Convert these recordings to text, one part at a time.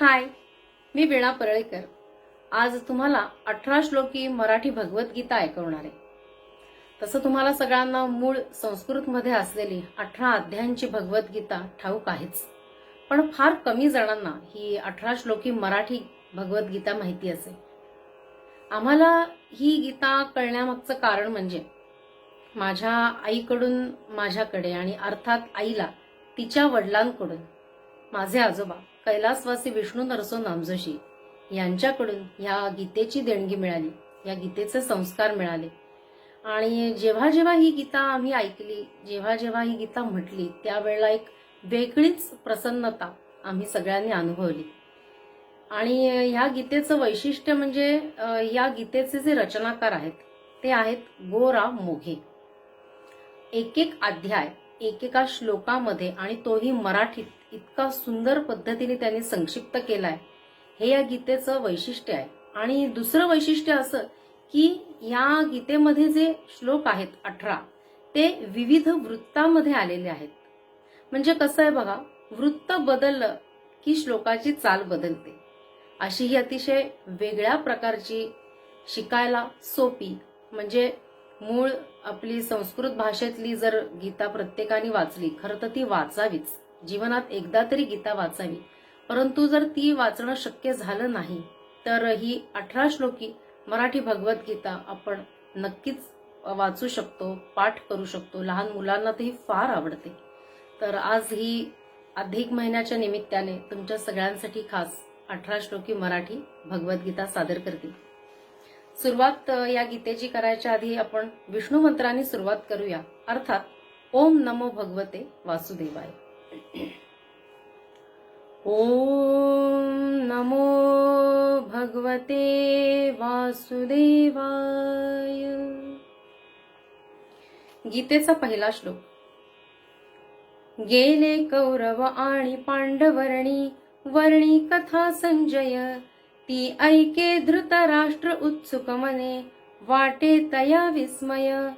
हाय मी वीणा परळेकर. आज तुम्हाला अठरा श्लोकी मराठी भगवद्गीता ऐकवणार आहे. तसं तुम्हाला सगळ्यांना मूळ संस्कृतमध्ये असलेली अठरा अध्यायांची भगवद्गीता ठाऊक आहेच. पण फार कमी जणांना ही अठरा श्लोकी मराठी भगवद्गीता माहिती असेल. आम्हाला ही गीता कळण्यामागचं कारण म्हणजे माझ्या आईकडून माझ्याकडे आणि अर्थात आईला तिच्या वडिलांकडून माझे आजोबा कैलासवासी विष्णू नरसो नामजोशी यांच्याकडून ह्या गीतेची देणगी मिळाली. या गीतेचे संस्कार मिळाले. आणि जेव्हा जेव्हा ही गीता आम्ही ऐकली जेव्हा जेव्हा ही गीता म्हटली त्यावेळेला एक वेगळीच प्रसन्नता आम्ही सगळ्यांनी अनुभवली. आणि ह्या गीतेचं वैशिष्ट्य म्हणजे या गीतेचे जे रचनाकार आहेत ते आहेत गोरा मोघे. एक एक अध्याय एकेका श्लोकामध्ये आणि तोही मराठीत इतका सुंदर पद्धतीने त्यांनी संक्षिप्त केलाय. हे या गीतेचं वैशिष्ट्य आहे. आणि दुसरं वैशिष्ट्य असं की या गीतेमध्ये जे श्लोक आहेत अठरा ते विविध वृत्तामध्ये आलेले आहेत. म्हणजे कसं आहे बघा वृत्त बदललं की श्लोकाची चाल बदलते. अशी ही अतिशय वेगळ्या प्रकारची शिकायला सोपी म्हणजे मूळ आपली संस्कृत भाषेतली जर गीता प्रत्येकाने वाचली खरं तर ती वाचावीच. जीवनात एकदा तरी गीता वाचावी. परंतु जर ती वाचणं शक्य झालं नाही तर ही अठरा श्लोकी मराठी भगवद्गीता आपण नक्कीच वाचू शकतो पाठ करू शकतो. लहान मुलांना तर ही फार आवडते. तर आज ही अधिक महिन्याच्या निमित्ताने तुमच्या सगळ्यांसाठी खास अठरा श्लोकी मराठी भगवद्गीता सादर करते. सुरुवात या गीतेची करायच्या आधी आपण विष्णू मंत्राने सुरुवात करूया. अर्थात ओम नमो भगवते वासुदेवाय. ओम नमो भगवते वासुदेवाय। गीतेचा पहिला श्लोक. गेले कौरव आणि पांडवर्णी वर्णी कथा संजय ती ऐके धृतराष्ट्र उत्सुक मने वाटे तया विस्मय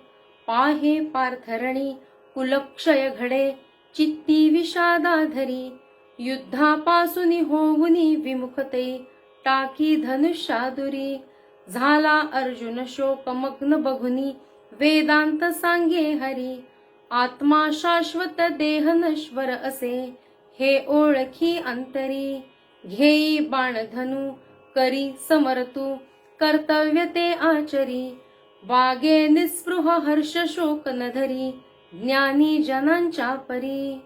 पाहे पार्थरणी कुलक्षय घडे चित्ती विषादाधरी युद्धापासून होऊनी विमुखते टाकी धनुष्यादुरी झाला अर्जुन शोकमग्न बघुनी वेदांत सांगे हरी आत्मा शाश्वत देह नश्वर असे हे ओळखी अंतरी घेई बाण धनु करी समरतू कर्तव्य ते आचरी वागे निस्पृह हर्ष शोक न धरी ज्ञानी जनांच्या परी.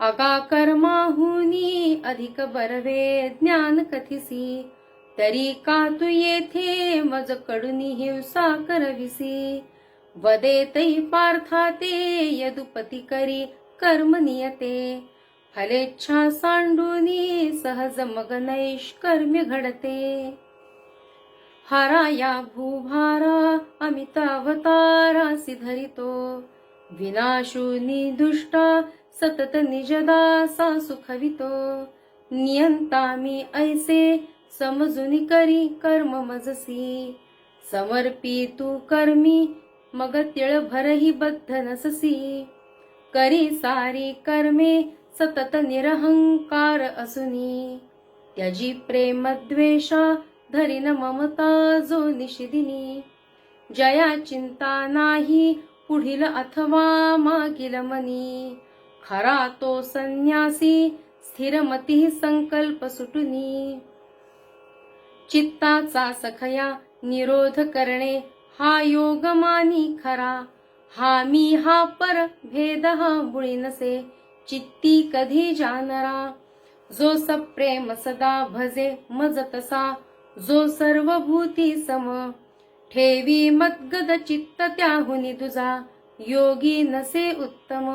अगा कर्माहुनी अधिक बरवे ज्ञान कथिसी. तरी का तू येथे मज कडुनी हिंसा करविसी? वदे तै पार्थाते यदुपती करी कर्म नियते. फलेच्छा सांडूनी सहज मग नैष्कर्म्य घडते. हरा या भूभारा सिधरितो. धरितो विनाशूनी दुष्टा सतत निजदासा सुखवितो नियंता मी ऐसे समजुनी करी कर्म मजसी. समर्पी तू कर्मी मग तिळ भरही बद्ध नससी. करी सारी कर्मे सतत निरहंकार असुनी. त्याजी प्रेम द्वेषा धरीन ममता जो निशिदिनी जया चिंता नाही पुढील अथवा मागील मनी. खरा तो संन्यासी स्थिरमती संकल्प सुटुनी. चित्ताचा सखया निरोध करणे हा योग मानी खरा. हा मी हा पर भेद हा बुळी नसे. चित्ती कधी जानरा जो सप्रेम सदा भजे मज तसा जो सर्व भूती सम ठेवी मद्गद चित्त त्याहुनी तुझा योगी नसे उत्तम.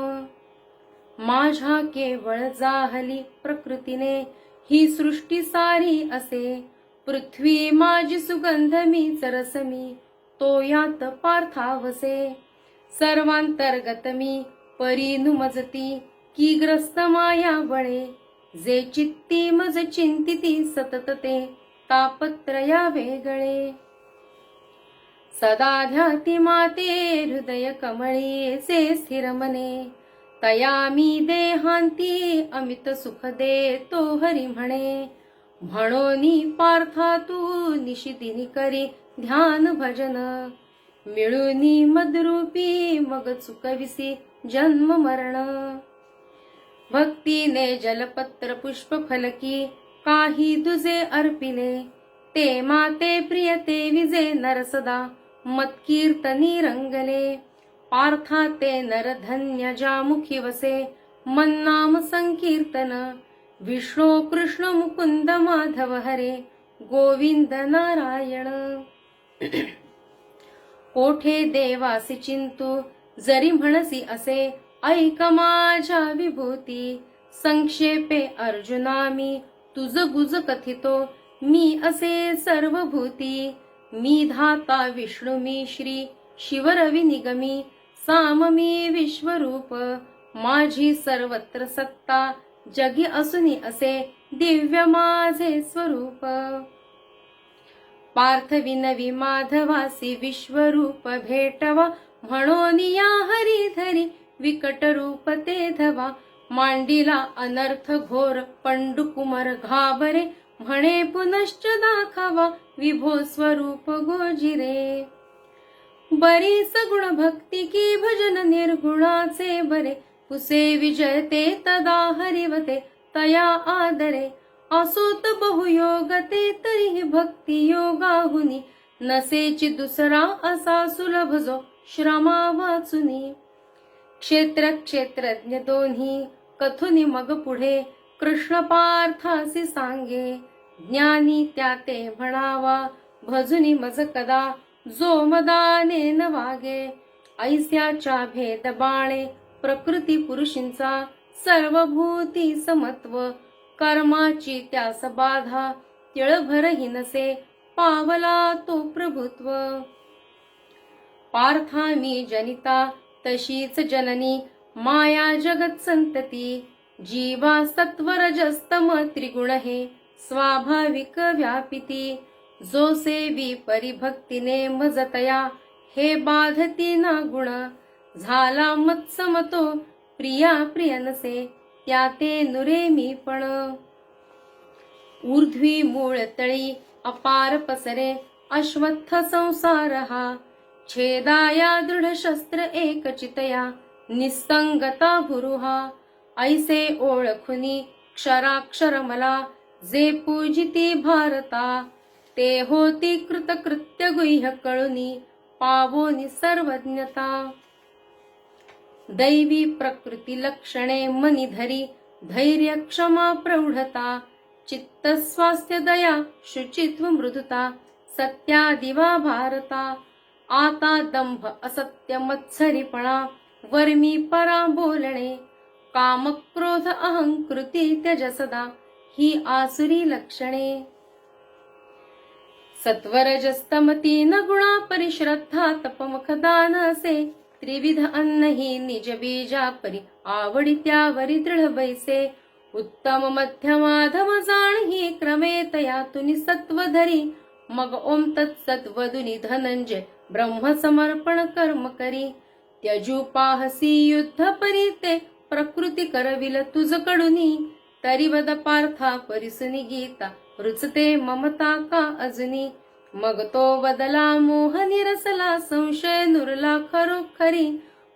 माझ्या केवळ जाहली प्रकृतीने ही सृष्टी सारी असे. पृथ्वी माझी सुगंध मी चरस मी तो यात पार्थावसे सर्वांतर्गत मी परी नुमजती की ग्रस्त माया बळे. जे चित्ती मज चिंतिती सतत ते तापत्रया वेगळे. सदा ध्याती माते हृदय कमळी स्थिर मने. तया मी देहांती अमित सुख दे तो हरी म्हणे. म्हणून पार्था तू निशिदिनी करी ध्यान भजन. मिळूनी मदरूपी मग चुकविसी जन्म मरण. भक्तीने जलपत्र पुष्प फलकी काही तुझे अर्पिले ते माते प्रियते विजे नरसदा मत्कीर्तनी रंगले. पार्था ते नरधन्य जामुखी वसे मन्नाम संकीर्तन. विष्णू कृष्ण मुकुंद माधव हरे गोविंद नारायण. कोठे देवासी चिंतू जरी म्हणसी असे ऐक माझ्या विभूती संक्षेपे अर्जुनामी मी तुझ गुज कथितो मी असे सर्व भूती मी धाता विष्णू मी श्री शिवरवी निगमी. साम मी विश्वरूप माझी सर्वत्र सत्ता. जगी असूनी असे दिव्य माझे स्वरूप. पार्थ विनवी माधवासी विश्वरूप भेटवा. म्हणून या हरिधरी विकट रूप ते धवा. मांडीला अनर्थ घोर पंडुकुमर घाबरे म्हणे पुनश्च दाखावा विभो स्वरूप गोजिरे. बरी सगुण भक्ती की भजन निर्गुणाचे बरे पुसे विजयते तदा हरिवते तया आदरे. असोत बहुयोगते तरीही भक्ती योगाहुनी नसेची दुसरा असा सुलभ जो श्रमा वाचुनी. क्षेत्र क्षेत्रज्ञ दोन्ही कथुनी मग पुढे कृष्ण पार्थासी सांगे ज्ञानी त्या ते म्हणावा भजुनी मज कदा जो मदाने न वागे ऐस्याच्या भेद बाणे प्रकृती पुरुषींचा सर्वभूती समत्व कर्माची त्यास बाधा तिळभरही नसे पावला तो प्रभुत्व. पार्था मी जनिता तशीच जननी माया जगत संतती जीवा सत्वरजस्तम त्रिगुण हे स्वाभाविक व्यापिती. जो सेवी परिभक्तीने मजतया हे बाधती ना गुण. झाला मत्समतो प्रिया प्रिय नसे त्या ते नुरे मी पण. ऊर्ध्वी मूळ तळी अपार पसरे अश्वत्थ संसार हा. छेदाया दृढ शस्त्र एक चितया निसंगता ऐसे ओळखुनी क्षराक्षर मला जे पूजिती भारता ते होती कृतकृत्य गुह्य कळुनी पावोनी सर्वज्ञता. दैवी प्रकृती लक्षणे मनिधरी धैर्य क्षमा प्रौढता चित्त स्वास्थ्य दया शुचित्व मृदुता सत्यादिवा भारता आता दंभ असत्य मत्सरीपणा वर्मी परा बोलणे काम क्रोध अहंकृती त्यजसदा ही आसुरी लक्षणे. सत्वरजस्तमती न गुणा परिश्रद्धा तपमुख दान असे त्रिविध अन्न ही निज बीजा परी आवडी त्यावरी दृढ बैसे. उत्तम मध्यमाधम जाण ही क्रमे तया तुनी सत्व धरी मग ओम तत्सत धनंजय ब्रह्म समर्पण कर्म करी. त्यजुपाहसी युद्ध परिते प्रकृती करविल तुझ कडुनी तरी वद पार्था परिसनी गीता रुचते ममता का अजनी. मग तो बदला मोह निरसला संशय नुरला खरोखरी.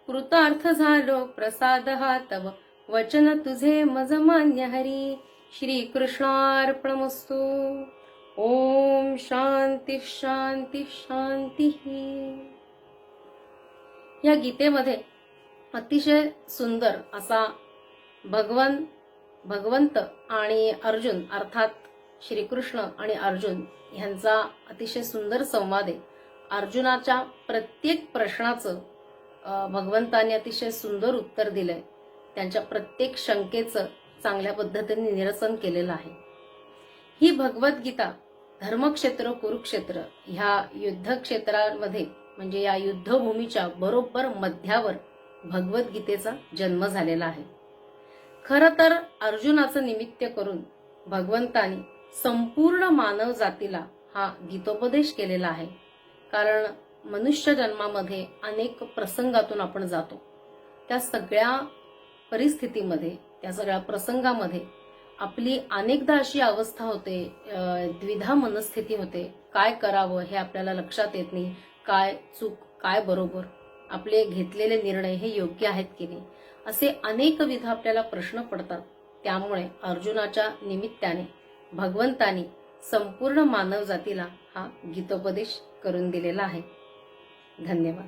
कृतार्थ झालो प्रसाद हा तव वचन तुझे मज मान्य हरी. श्री कृष्णार्पणमस्तु ओम शांती शांती शांती. या गीतेमध्ये अतिशय सुंदर असा भगवन भगवंत आणि अर्जुन अर्थात श्रीकृष्ण आणि अर्जुन ह्यांचा अतिशय सुंदर संवाद आहे. अर्जुनाच्या प्रत्येक प्रश्नाचं भगवंताने अतिशय सुंदर उत्तर दिलंय. त्यांच्या प्रत्येक शंकेचं चांगल्या पद्धतीने निरसन केलेलं आहे. ही भगवद्गीता धर्मक्षेत्र कुरुक्षेत्र ह्या युद्धक्षेत्रामध्ये म्हणजे या युद्धभूमीच्या बरोबर मध्यावर भगवद्गीतेचा जन्म झालेला आहे. खर तर अर्जुनाचं निमित्त करून भगवंतानी संपूर्ण मानव जातीला हा गीतोपदेश केलेला आहे. कारण मनुष्य जन्मामध्ये अनेक प्रसंगातून आपण जातो. त्या सगळ्या परिस्थितीमध्ये त्या सगळ्या प्रसंगामध्ये आपली अनेकदा अशी अवस्था होते द्विधा मनस्थिती होते. काय करावं हे आपल्याला लक्षात येत नाही. काय चूक काय बरोबर? आपले घेतलेले निर्णय हे योग्य आहेत की नाही? असे अनेक विध आपल्याला प्रश्न पडतात. त्यामुळे अर्जुनाच्या निमित्ताने भगवंतानी संपूर्ण मानव जातीला हा गीतोपदेश करून दिलेला आहे. धन्यवाद.